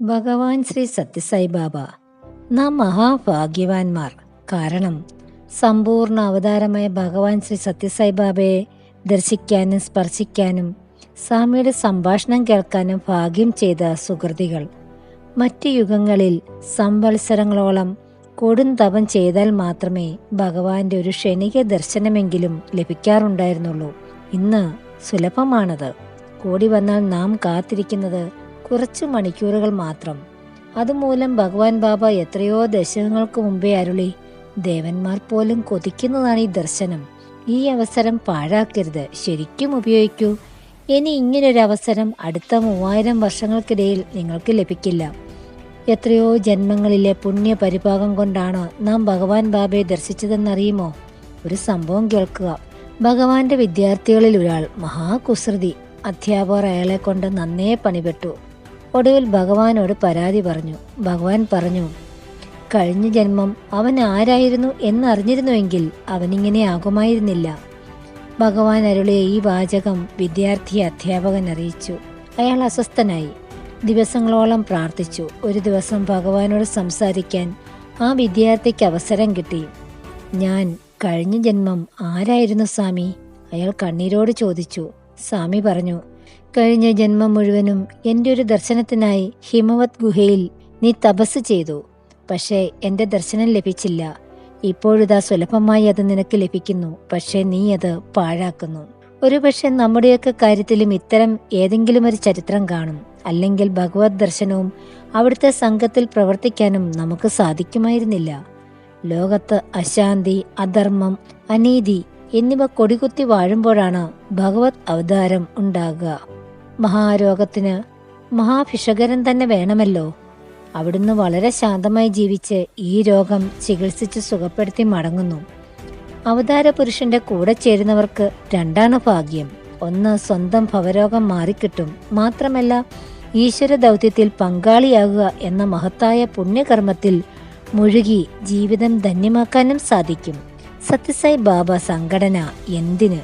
ഭഗവാൻ ശ്രീ സത്യസായി ബാബ. നാം മഹാഭാഗ്യവാന്മാർ. കാരണം സമ്പൂർണ അവതാരമായ ഭഗവാൻ ശ്രീ സത്യസായി ബാബയെ ദർശിക്കാനും സ്പർശിക്കാനും സ്വാമിയുടെ സംഭാഷണം കേൾക്കാനും ഭാഗ്യം ചെയ്ത സുഹൃതികൾ. മറ്റ് യുഗങ്ങളിൽ സംവത്സരങ്ങളോളം കൊടും തപം ചെയ്താൽ മാത്രമേ ഭഗവാന്റെ ഒരു ക്ഷണിക ദർശനമെങ്കിലും ലഭിക്കാറുണ്ടായിരുന്നുള്ളൂ. ഇന്ന് സുലഭമാണത്. കൂടി വന്നാൽ നാം കാത്തിരിക്കുന്നത് കുറച്ചു മണിക്കൂറുകൾ മാത്രം. അതുമൂലം ഭഗവാൻ ബാബ എത്രയോ ദശകങ്ങൾക്ക് മുമ്പേ അരുളി ദേവന്മാർ പോലും കൊതിക്കുന്നതാണ് ഈ ദർശനം. ഈ അവസരം പാഴാക്കരുത്. ശരിക്കും ഉപയോഗിക്കൂ. ഇനി ഇങ്ങനൊരു അവസരം അടുത്ത മൂവായിരം വർഷങ്ങൾക്കിടയിൽ നിങ്ങൾക്ക് ലഭിക്കില്ല. എത്രയോ ജന്മങ്ങളിലെ പുണ്യ പരിഭാഗം കൊണ്ടാണ് നാം ഭഗവാൻ ബാബയെ ദർശിച്ചതെന്നറിയുമോ? ഒരു സംഭവം കേൾക്കുക. ഭഗവാന്റെ വിദ്യാർത്ഥികളിൽ ഒരാൾ മഹാകുസൃതി അധ്യാപകർ അയാളെ കൊണ്ട് നന്നേ പണിപെട്ടു ഒടുവിൽ ഭഗവാനോട് പരാതി പറഞ്ഞു. ഭഗവാൻ പറഞ്ഞു കഴിഞ്ഞ ജന്മം അവൻ ആരായിരുന്നു എന്നറിഞ്ഞിരുന്നുവെങ്കിൽ അവനിങ്ങനെ ആകുമായിരുന്നില്ല ഭഗവാൻ അരുളിയ ഈ വാചകം വിദ്യാർത്ഥി അധ്യാപകൻ അറിയിച്ചു. അയാൾ അസ്വസ്ഥനായി ദിവസങ്ങളോളം പ്രാർത്ഥിച്ചു. ഒരു ദിവസം ഭഗവാനോട് സംസാരിക്കാൻ ആ വിദ്യാർത്ഥിക്ക് അവസരം കിട്ടി. ഞാൻ കഴിഞ്ഞ ജന്മം ആരായിരുന്നു സ്വാമി അയാൾ കണ്ണീരോട് ചോദിച്ചു. സ്വാമി പറഞ്ഞു കഴിഞ്ഞ ജന്മം മുഴുവനും എന്റെ ഒരു ദർശനത്തിനായി ഹിമവത് ഗുഹയിൽ നീ തപസ് ചെയ്തു. പക്ഷേ എന്റെ ദർശനം ലഭിച്ചില്ല. ഇപ്പോഴിതാ സുലഭമായി അത് നിനക്ക് ലഭിക്കുന്നു. പക്ഷേ നീ അത് പാഴാക്കുന്നു. ഒരുപക്ഷെ നമ്മുടെയൊക്കെ കാര്യത്തിലും ഇത്തരം ഏതെങ്കിലും ഒരു ചരിത്രം കാണും. അല്ലെങ്കിൽ ഭഗവത് ദർശനവും അവിടുത്തെ സംഘത്തിൽ പ്രവർത്തിക്കാനും നമുക്ക് സാധിക്കുമായിരുന്നില്ല. ലോകത്ത് അശാന്തി അധർമ്മം അനീതി എന്നിവ കൊടികുത്തി വാഴുമ്പോഴാണ് ഭഗവത് അവതാരം ഉണ്ടാകുക. മഹാരോഗത്തിന് മഹാഭിഷകരൻ തന്നെ വേണമല്ലോ. അവിടുന്ന് വളരെ ശാന്തമായി ജീവിച്ച് ഈ രോഗം ചികിത്സിച്ച് സുഖപ്പെടുത്തി മടങ്ങുന്നു. അവതാര പുരുഷന്റെ കൂടെ ചേരുന്നവർക്ക് രണ്ടാണ് ഭാഗ്യം. ഒന്ന് സ്വന്തം ഭവരോഗം മാറിക്കിട്ടും. മാത്രമല്ല ഈശ്വര ദൗത്യത്തിൽ പങ്കാളിയാകുക എന്ന മഹത്തായ പുണ്യകർമ്മത്തിൽ മുഴുകി ജീവിതം ധന്യമാക്കാനും സാധിക്കും. സത്യസായി ബാബ സംഘടന എന്തിന്?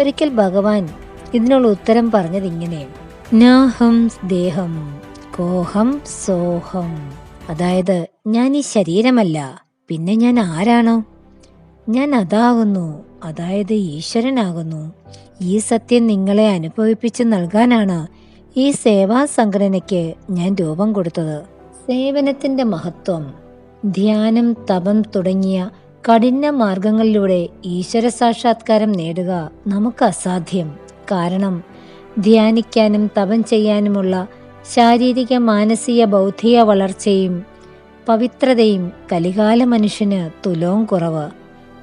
ഒരിക്കൽ ഭഗവാൻ ഇതിനുള്ള ഉത്തരം പറഞ്ഞതിങ്ങനെ. നാഹം ദേഹം കോഹം സോഹം. അതായത് ഞാൻ ഈ ശരീരമല്ല പിന്നെ ഞാൻ ആരാണോ? ഞാൻ അതാകുന്നു അതായത് ഈശ്വരനാകുന്നു. ഈ സത്യം നിങ്ങളെ അനുഭവിപ്പിച്ച് നൽകാനാണ് ഈ സേവാ സംഘടനയ്ക്ക് ഞാൻ രൂപം കൊടുത്തത്. സേവനത്തിന്റെ മഹത്വം ധ്യാനം തപം തുടങ്ങിയ കഠിന മാർഗങ്ങളിലൂടെ ഈശ്വര സാക്ഷാത്കാരം നേടുക നമുക്ക് അസാധ്യം. കാരണം ധ്യാനിക്കാനും തപം ചെയ്യാനുമുള്ള ശാരീരിക മാനസിക ബൗദ്ധിക വളർച്ചയും പവിത്രതയും കലികാല മനുഷ്യന് തുലവും കുറവ്.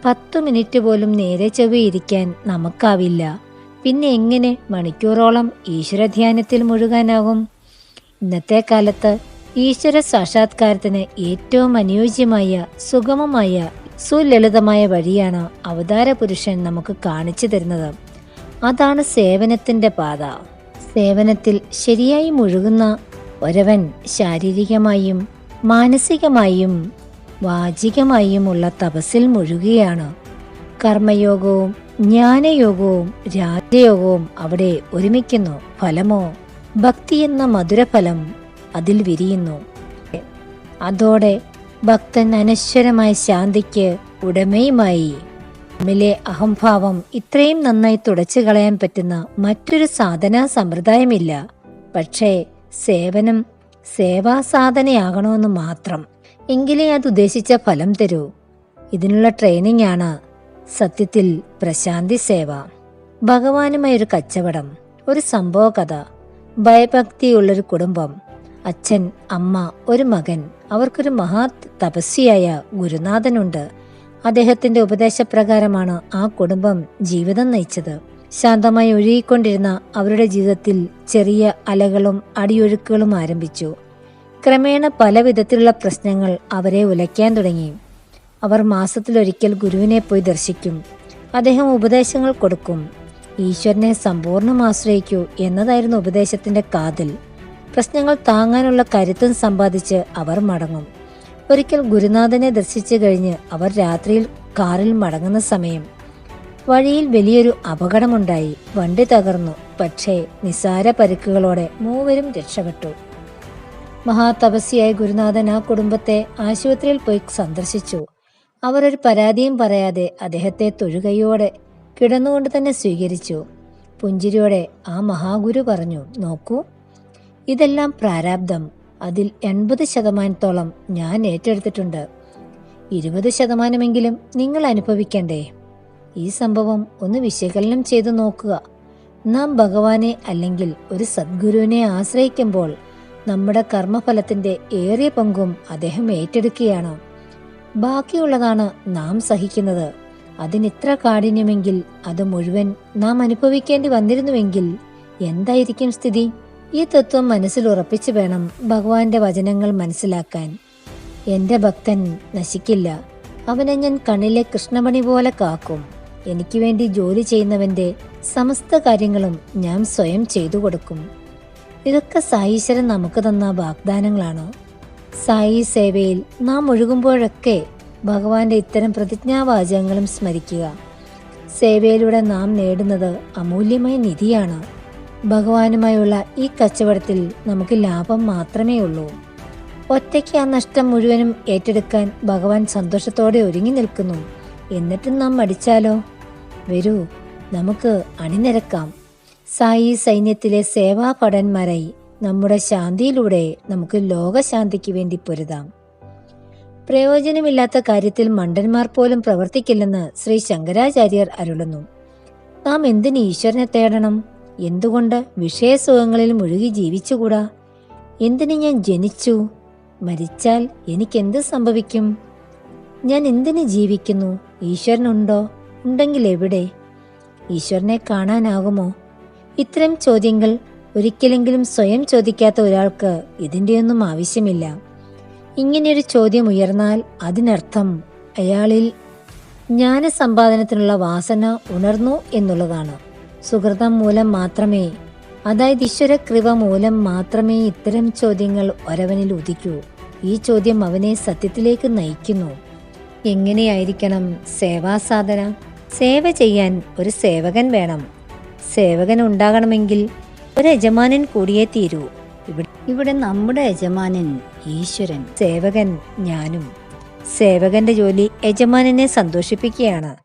പത്തു മിനിറ്റ് പോലും നേരെ ചൊവ്വയിരിക്കാൻ നമുക്കാവില്ല. പിന്നെ എങ്ങനെ മണിക്കൂറോളം ഈശ്വരധ്യാനത്തിൽ മുഴുകാനാകും? ഇന്നത്തെ കാലത്ത് ഈശ്വര സാക്ഷാത്കാരത്തിന് ഏറ്റവും അനുയോജ്യമായ സുഗമമായ സുലളിതമായ വഴിയാണ് അവതാര പുരുഷൻ നമുക്ക് കാണിച്ചു തരുന്നത്. അതാണ് സേവനത്തിന്റെ പാത. സേവനത്തിൽ ശരിയായി മുഴുകുന്ന ഒരവൻ ശാരീരികമായും മാനസികമായും വാചികമായുമുള്ള തപസ്സിൽ മുഴുകുകയാണ്. കർമ്മയോഗവും ജ്ഞാനയോഗവും രാജയോഗവും അവിടെ ഒരുമിക്കുന്നു. ഫലമോ ഭക്തി എന്ന മധുരഫലം അതിൽ വിരിയുന്നു. അതോടെ ഭക്തൻ അനശ്വരമായ ശാന്തിക്ക് ഉടമയുമായി. നമ്മിലെ അഹംഭാവം ഇത്രയും നന്നായി തുടച്ചു കളയാൻ പറ്റുന്ന മറ്റൊരു സാധനാ സമ്പ്രദായമില്ല. പക്ഷേ സേവനം സേവാ സാധനയാകണമെന്ന് മാത്രം. എങ്കിലേ അത് ഉദ്ദേശിച്ച ഫലം തരൂ. ഇതിനുള്ള ട്രെയിനിങ് ആണ് സത്യത്തിൽ പ്രശാന്തി സേവ. ഭഗവാനുമായി ഒരു കച്ചവടം ഒരു സംഭവ കഥ ഭയഭക്തിയുള്ളൊരു കുടുംബം അച്ഛൻ അമ്മ ഒരു മകൻ അവർക്കൊരു മഹാ തപസ്വിയായ ഗുരുനാഥനുണ്ട്. അദ്ദേഹത്തിന്റെ ഉപദേശപ്രകാരമാണ് ആ കുടുംബം ജീവിതം നയിച്ചത്. ശാന്തമായി ഒഴുകിക്കൊണ്ടിരുന്ന അവരുടെ ജീവിതത്തിൽ ചെറിയ അലകളും അടിയൊഴുക്കുകളും ആരംഭിച്ചു. ക്രമേണ പല വിധത്തിലുള്ള പ്രശ്നങ്ങൾ അവരെ ഉലയ്ക്കാൻ തുടങ്ങി. അവർ മാസത്തിലൊരിക്കൽ ഗുരുവിനെ പോയി ദർശിക്കും. അദ്ദേഹം ഉപദേശങ്ങൾ കൊടുക്കും. ഈശ്വരനെ സമ്പൂർണം ആശ്രയിക്കൂ എന്നതായിരുന്നു ഉപദേശത്തിന്റെ കാതൽ. പ്രശ്നങ്ങൾ താങ്ങാനുള്ള കരുത്തും സമ്പാദിച്ച് അവർ മടങ്ങും. ഒരിക്കൽ ഗുരുനാഥനെ ദർശിച്ചു കഴിഞ്ഞ് അവർ രാത്രിയിൽ കാറിൽ മടങ്ങുന്ന സമയം. വഴിയിൽ വലിയൊരു അപകടമുണ്ടായി. വണ്ടി തകർന്നു. പക്ഷേ നിസാര പരിക്കുകളോടെ മൂവരും രക്ഷപ്പെട്ടു. മഹാതപസ്യായ ഗുരുനാഥൻ ആ കുടുംബത്തെ ആശുപത്രിയിൽ പോയി സന്ദർശിച്ചു. അവർ ഒരു പരാതിയും പറയാതെ അദ്ദേഹത്തെ തൊഴുകയോടെ കിടന്നുകൊണ്ട് തന്നെ സ്വീകരിച്ചു. പുഞ്ചിരിയോടെ ആ മഹാഗുരു പറഞ്ഞു നോക്കൂ ഇതെല്ലാം പ്രാരാബ്ദം. അതിൽ എൺപത് ശതമാനത്തോളം ഞാൻ ഏറ്റെടുത്തിട്ടുണ്ട്. ഇരുപത് ശതമാനമെങ്കിലും നിങ്ങൾ അനുഭവിക്കണ്ടേ? ഈ സംഭവം ഒന്ന് വിശകലനം ചെയ്തു നോക്കുക. നാം ഭഗവാനെ അല്ലെങ്കിൽ ഒരു സദ്ഗുരുവിനെ ആശ്രയിക്കുമ്പോൾ നമ്മുടെ കർമ്മഫലത്തിന്റെ ഏറിയ പങ്കും അദ്ദേഹം ഏറ്റെടുക്കുകയാണ്. ബാക്കിയുള്ളതാണ് നാം സഹിക്കുന്നത്. അതിനിത്ര കാഠിന്യമെങ്കിൽ അത് മുഴുവൻ നാം അനുഭവിക്കേണ്ടി വന്നിരുന്നുവെങ്കിൽ എന്തായിരിക്കും സ്ഥിതി? ഈ തത്വം മനസ്സിൽ ഉറപ്പിച്ചു വേണം ഭഗവാന്റെ വചനങ്ങൾ മനസ്സിലാക്കാൻ. എന്റെ ഭക്തൻ നശിക്കില്ല. അവനെ ഞാൻ കണ്ണിലെ കൃഷ്ണമണി പോലെ കാക്കും. എനിക്ക് വേണ്ടി ജോലി ചെയ്യുന്നവന്റെ സമസ്ത കാര്യങ്ങളും ഞാൻ സ്വയം ചെയ്തു കൊടുക്കും. ഇതൊക്കെ സായീശ്വരൻ നമുക്ക് തന്ന വാഗ്ദാനങ്ങളാണ്. സായി സേവയിൽ നാം ഒഴുകുമ്പോഴൊക്കെ ഭഗവാന്റെ ഇത്തരം പ്രതിജ്ഞാവാചകങ്ങളും സ്മരിക്കുക. സേവയിലൂടെ നാം നേടുന്നത് അമൂല്യമായ നിധിയാണ്. ഭഗവാനുമായുള്ള ഈ കച്ചവടത്തിൽ നമുക്ക് ലാഭം മാത്രമേ ഉള്ളൂ. ഒറ്റയ്ക്ക് ആ നഷ്ടം മുഴുവനും ഏറ്റെടുക്കാൻ ഭഗവാൻ സന്തോഷത്തോടെ ഒരുങ്ങി നിൽക്കുന്നു. എന്നിട്ടും നാം മടിച്ചാലോ? വരൂ നമുക്ക് അണിനിരക്കാം. സായി സൈന്യത്തിലെ സേവാഭടന്മാരായി നമ്മുടെ ശാന്തിയിലൂടെ നമുക്ക് ലോകശാന്തിക്ക് വേണ്ടി പൊരുതാം. പ്രയോജനമില്ലാത്ത കാര്യത്തിൽ മണ്ടന്മാർ പോലും പ്രവർത്തിക്കില്ലെന്ന് ശ്രീ ശങ്കരാചാര്യർ അരുളുന്നു. നാം എന്തിന് ഈശ്വരനെ തേടണം? എന്തുകൊണ്ട് വിഷയസുഖങ്ങളിൽ മുഴുകി ജീവിച്ചുകൂടാ? എന്തിനു ഞാൻ ജനിച്ചു? മരിച്ചാൽ എനിക്കെന്ത് സംഭവിക്കും? ഞാൻ എന്തിനു ജീവിക്കുന്നു? ഈശ്വരനുണ്ടോ? ഉണ്ടെങ്കിൽ എവിടെ? ഈശ്വരനെ കാണാനാകുമോ? ഇത്തരം ചോദ്യങ്ങൾ ഒരിക്കലെങ്കിലും സ്വയം ചോദിക്കാത്ത ഒരാൾക്ക് ഇതിന്റെയൊന്നും ആവശ്യമില്ല. ഇങ്ങനെയൊരു ചോദ്യം ഉയർന്നാൽ അതിനർത്ഥം അയാളിൽ ജ്ഞാനസമ്പാദനത്തിനുള്ള വാസന ഉണർന്നു എന്നുള്ളതാണ്. സുഹൃതം മൂലം മാത്രമേ അതായത് ഈശ്വര കൃപ മൂലം മാത്രമേ ഇത്തരം ചോദ്യങ്ങൾ ഒരവനിൽ ഉദിക്കൂ. ഈ ചോദ്യം അവനെ സത്യത്തിലേക്ക് നയിക്കുന്നു. എങ്ങനെയായിരിക്കണം സേവാസാധന സേവ ചെയ്യാൻ ഒരു സേവകൻ വേണം. സേവകൻ ഉണ്ടാകണമെങ്കിൽ ഒരു യജമാനൻ കൂടിയേ തീരൂ. ഇവിടെ ഇവിടെ നമ്മുടെ യജമാനൻ ഈശ്വരൻ സേവകൻ ഞാനും. സേവകന്റെ ജോലി യജമാനനെ സന്തോഷിപ്പിക്കുകയാണ്.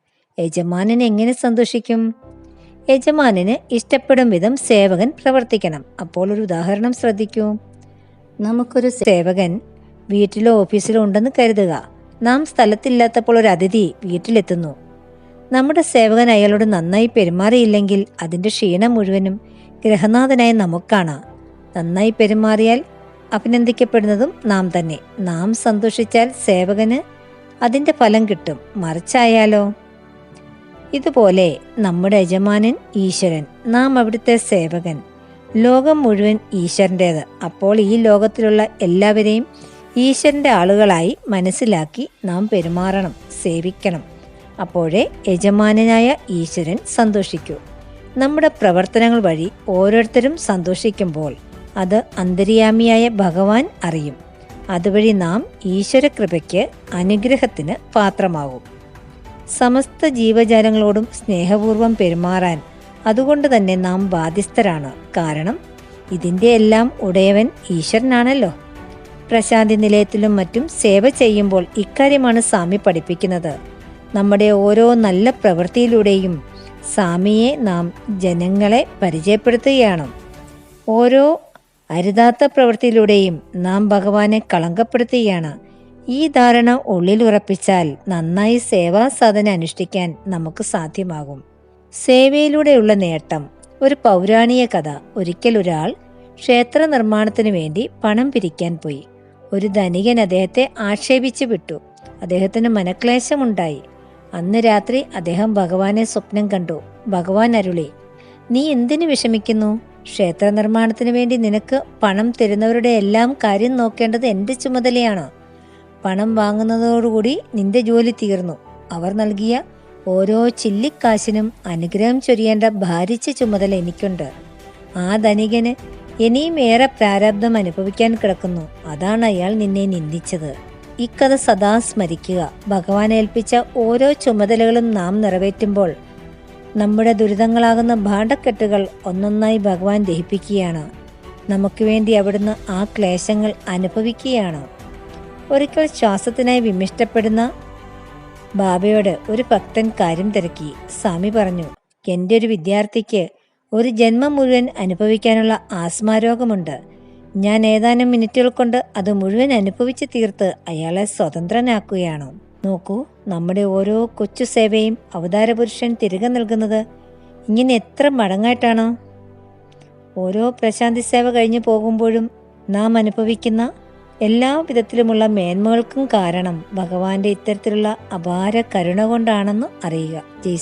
യജമാനൻ എങ്ങനെ സന്തോഷിക്കും? യജമാനന് ഇഷ്ടപ്പെടും വിധം സേവകൻ പ്രവർത്തിക്കണം. അപ്പോൾ ഒരു ഉദാഹരണം ശ്രദ്ധിക്കൂ. നമുക്കൊരു സേവകൻ വീട്ടിലോ ഓഫീസിലോ ഉണ്ടെന്ന് കരുതുക. നാം സ്ഥലത്തില്ലാത്തപ്പോൾ ഒരു അതിഥി വീട്ടിലെത്തുന്നു. നമ്മുടെ സേവകൻ അയാളോട് നന്നായി പെരുമാറിയില്ലെങ്കിൽ അതിന്റെ ക്ഷീണം മുഴുവനും ഗ്രഹനാഥനായ നമുക്കാണ്. നന്നായി പെരുമാറിയാൽ അഭിനന്ദിക്കപ്പെടുന്നതും നാം തന്നെ. നാം സന്തോഷിച്ചാൽ സേവകന് അതിന്റെ ഫലം കിട്ടും. മറിച്ചായാലോ? ഇതുപോലെ നമ്മുടെ യജമാനൻ ഈശ്വരൻ നാം അവിടുത്തെ സേവകൻ. ലോകം മുഴുവൻ ഈശ്വരന്റേത്. അപ്പോൾ ഈ ലോകത്തിലുള്ള എല്ലാവരെയും ഈശ്വരന്റെ ആളുകളായി മനസ്സിലാക്കി നാം പെരുമാറണം സേവിക്കണം. അപ്പോഴേ യജമാനനായ ഈശ്വരൻ സന്തോഷിക്കൂ. നമ്മുടെ പ്രവർത്തനങ്ങൾ വഴി ഓരോരുത്തരും സന്തോഷിക്കുമ്പോൾ അത് അന്തര്യാമിയായ ഭഗവാൻ അറിയും. അതുവഴി നാം ഈശ്വരകൃപയ്ക്ക് അനുഗ്രഹത്തിന് പാത്രമാകും. സമസ്ത ജീവജാലങ്ങളോടും സ്നേഹപൂർവം പെരുമാറാൻ അതുകൊണ്ട് തന്നെ നാം ബാധ്യസ്ഥരാണ്. കാരണം ഇതിന്റെ എല്ലാം ഉടയവൻ ഈശ്വരനാണല്ലോ. പ്രശാന്തി നിലയത്തിലും മറ്റും സേവ ചെയ്യുമ്പോൾ ഇക്കാര്യമാണ് സ്വാമി പഠിപ്പിക്കുന്നത്. നമ്മുടെ ഓരോ നല്ല പ്രവൃത്തിയിലൂടെയും സ്വാമിയെ നാം ജനങ്ങളെ പരിചയപ്പെടുത്തുകയാണ്. ഓരോ അരുതാത്ത പ്രവൃത്തിയിലൂടെയും നാം ഭഗവാനെ കളങ്കപ്പെടുത്തുകയാണ്. ഈ ധാരണ ഉള്ളിൽ ഉറപ്പിച്ചാൽ നന്നായി സേവാ സാധന അനുഷ്ഠിക്കാൻ നമുക്ക് സാധ്യമാകും. സേവയിലൂടെയുള്ള നേട്ടം ഒരു പൗരാണിക കഥ ഒരിക്കൽ ഒരാൾ ക്ഷേത്ര നിർമ്മാണത്തിനു വേണ്ടി പണം പിരിക്കാൻ പോയി. ഒരു ധനികൻ അദ്ദേഹത്തെ ആക്ഷേപിച്ചു വിട്ടു. അദ്ദേഹത്തിന് മനക്ലേശമുണ്ടായി. അന്ന് രാത്രി അദ്ദേഹം ഭഗവാനെ സ്വപ്നം കണ്ടു. ഭഗവാൻ അരുളി നീ എന്തിനു വിഷമിക്കുന്നു? ക്ഷേത്ര നിർമ്മാണത്തിന് വേണ്ടി നിനക്ക് പണം തരുന്നവരുടെ എല്ലാം കാര്യം നോക്കേണ്ടത് എന്റെ ചുമതലയാണ്? പണം വാങ്ങുന്നതോടുകൂടി നിന്റെ ജോലി തീർന്നു. അവർ നൽകിയ ഓരോ ചില്ലിക്കാശിനും അനുഗ്രഹം ചൊരിയേണ്ട ഭാരിച്ച ചുമതല എനിക്കുണ്ട്. ആ ധനികന് ഇനിയും ഏറെ പ്രാരബ്ധം അനുഭവിക്കാൻ കിടക്കുന്നു. അതാണ് അയാൾ നിന്നെ നിന്ദിച്ചത്. ഇക്കഥ സദാ സ്മരിക്കുക. ഭഗവാൻ ഏൽപ്പിച്ച ഓരോ ചുമതലകളും നാം നിറവേറ്റുമ്പോൾ നമ്മുടെ ദുരിതങ്ങളാകുന്ന ഭാണ്ഡക്കെട്ടുകൾ ഒന്നൊന്നായി ഭഗവാൻ ദഹിപ്പിക്കുകയാണ്. നമുക്ക് വേണ്ടി അവിടുന്ന് ആ ക്ലേശങ്ങൾ അനുഭവിക്കുകയാണ്. ഒരിക്കൽ ശ്വാസത്തിനായി വിമിഷ്ടപ്പെടുന്ന ബാബയോട് ഒരു ഭക്തൻ കാര്യം തിരക്കി. സ്വാമി പറഞ്ഞു എന്റെ ഒരു വിദ്യാർത്ഥിക്ക് ഒരു ജന്മം മുഴുവൻ അനുഭവിക്കാനുള്ള ആസ്മാരോഗമുണ്ട്. ഞാൻ ഏതാനും മിനിറ്റുകൾ കൊണ്ട് അത് മുഴുവൻ അനുഭവിച്ച് തീർത്ത് അയാളെ സ്വതന്ത്രനാക്കുകയാണ്. നോക്കൂ നമ്മുടെ ഓരോ കൊച്ചു സേവയും അവതാരപുരുഷൻ തിരികെ നൽകുന്നത് ഇങ്ങനെ എത്ര മടങ്ങായിട്ടാണ്. ഓരോ പ്രശാന്തി സേവ കഴിഞ്ഞു പോകുമ്പോഴും നാം അനുഭവിക്കുന്ന എല്ലാ വിധത്തിലുമുള്ള മേന്മകൾക്കും കാരണം ഭഗവാന്റെ ഇത്തരത്തിലുള്ള അപാര കരുണ കൊണ്ടാണെന്ന് അറിയുക. ജയ്